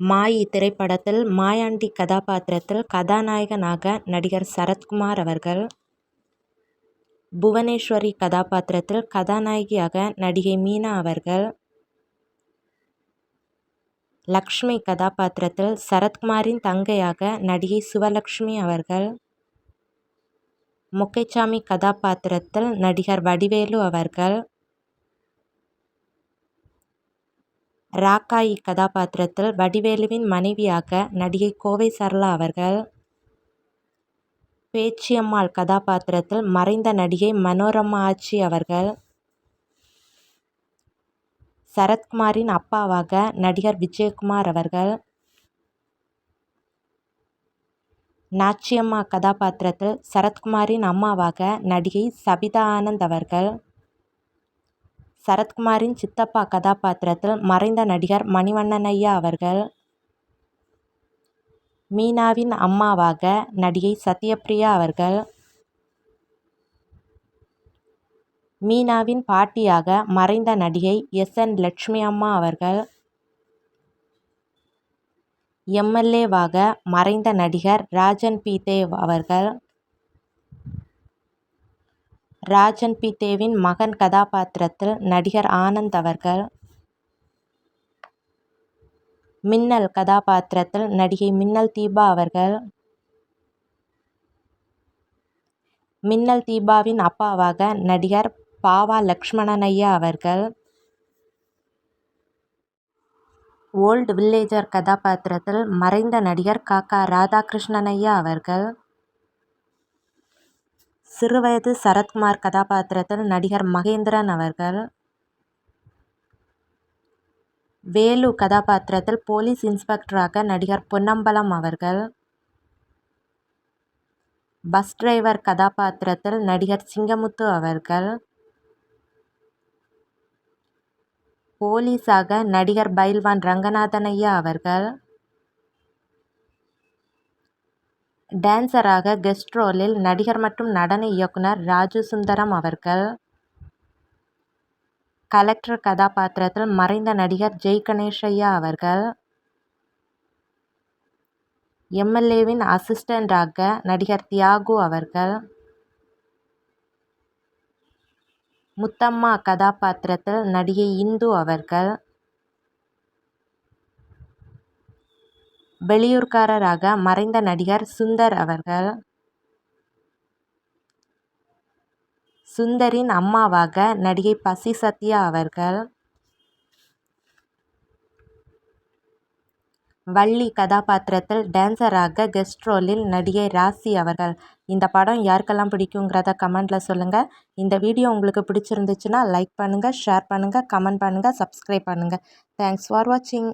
மாய் இத்திரைப்படத்தில் மாயாண்டி கதாபாத்திரத்தில் கதாநாயகனாக நடிகர் சரத்குமார் அவர்கள். புவனேஸ்வரி கதாபாத்திரத்தில் கதாநாயகியாக நடிகை மீனா அவர்கள். லக்ஷ்மி கதாபாத்திரத்தில் சரத்குமாரின் தங்கையாக நடிகை சிவலக்ஷ்மி அவர்கள். முக்கைச்சாமி கதாபாத்திரத்தில் நடிகர் வடிவேலு அவர்கள். ராக்காயி கதாபாத்திரத்தில் வடிவேலுவின் மனைவியாக நடிகை கோவை சரளா அவர்கள். பேச்சியம்மாள் கதாபாத்திரத்தில் மறைந்த நடிகை மனோரமா ஆச்சி அவர்கள். சரத்குமாரின் அப்பாவாக நடிகர் விஜயகுமார் அவர்கள். நாச்சியம்மா கதாபாத்திரத்தில் சரத்குமாரின் அம்மாவாக நடிகை சபிதா ஆனந்த் அவர்கள். சரத்குமாரின் சித்தப்பா கதாபாத்திரத்தில் மறைந்த நடிகர் மணிவண்ணன் ஐயா அவர்கள் மீனாவின் அம்மாவாக நடிகை சத்யபிரியா அவர்கள் மீனாவின் பாட்டியாக மறைந்த நடிகை எஸ் என் லட்சுமி அம்மா அவர்கள் எம்எல்ஏவாக மறைந்த நடிகர் ராஜன் பி தேவ் அவர்கள் ராஜன் பி. தேவின் மகன் கதாபாத்திரத்தில் நடிகர் ஆனந்த் அவர்கள் மின்னல் கதாபாத்திரத்தில் நடிகை மின்னல் தீபா அவர்கள் மின்னல் தீபாவின் அப்பாவாக நடிகர் பாவா லக்ஷ்மணன் ஐயா அவர்கள் ஓல்டு வில்லேஜர் கதாபாத்திரத்தில் மறைந்த நடிகர் காக்கா ராதாகிருஷ்ணன் ஐயா அவர்கள் சிறுவயது சரத்குமார் கதாபாத்திரத்தில் நடிகர் மகேந்திரன் அவர்கள் வேலு கதாபாத்திரத்தில் போலீஸ் இன்ஸ்பெக்டராக நடிகர் பொன்னம்பலம் அவர்கள். பஸ் டிரைவர் கதாபாத்திரத்தில் நடிகர் சிங்கமுத்து அவர்கள். போலீஸாக நடிகர் பைல்வான் ரங்கநாதன் ஐயா அவர்கள். டான்சராக கெஸ்ட் ரோலில் நடிகர் மற்றும் நடன இயக்குனர் ராஜு சுந்தரம் அவர்கள். கலெக்டர் கதாபாத்திரத்தில் மறைந்த நடிகர் ஜெய் கணேஷையா அவர்கள். எம்எல்ஏவின் அசிஸ்டண்டாக நடிகர் தியாகு அவர்கள். முத்தம்மா கதாபாத்திரத்தில் நடிகை இந்து அவர்கள். வெளியூர்காரராக மறைந்த நடிகர் சுந்தர் அவர்கள். சுந்தரின் அம்மாவாக நடிகை பசி சத்யா அவர்கள். வள்ளி கதாபாத்திரத்தில் டான்சராக கெஸ்ட் ரோலில் நடிகை ராசி அவர்கள். இந்த படம் யாருக்கெல்லாம் பிடிக்குங்கிறத கமெண்டில் சொல்லுங்கள் இந்த வீடியோ உங்களுக்கு பிடிச்சிருந்துச்சுன்னா லைக் பண்ணுங்கள் ஷேர் பண்ணுங்கள் கமெண்ட் பண்ணுங்கள் சப்ஸ்கிரைப் பண்ணுங்கள் தேங்க்ஸ் ஃபார் வாட்சிங்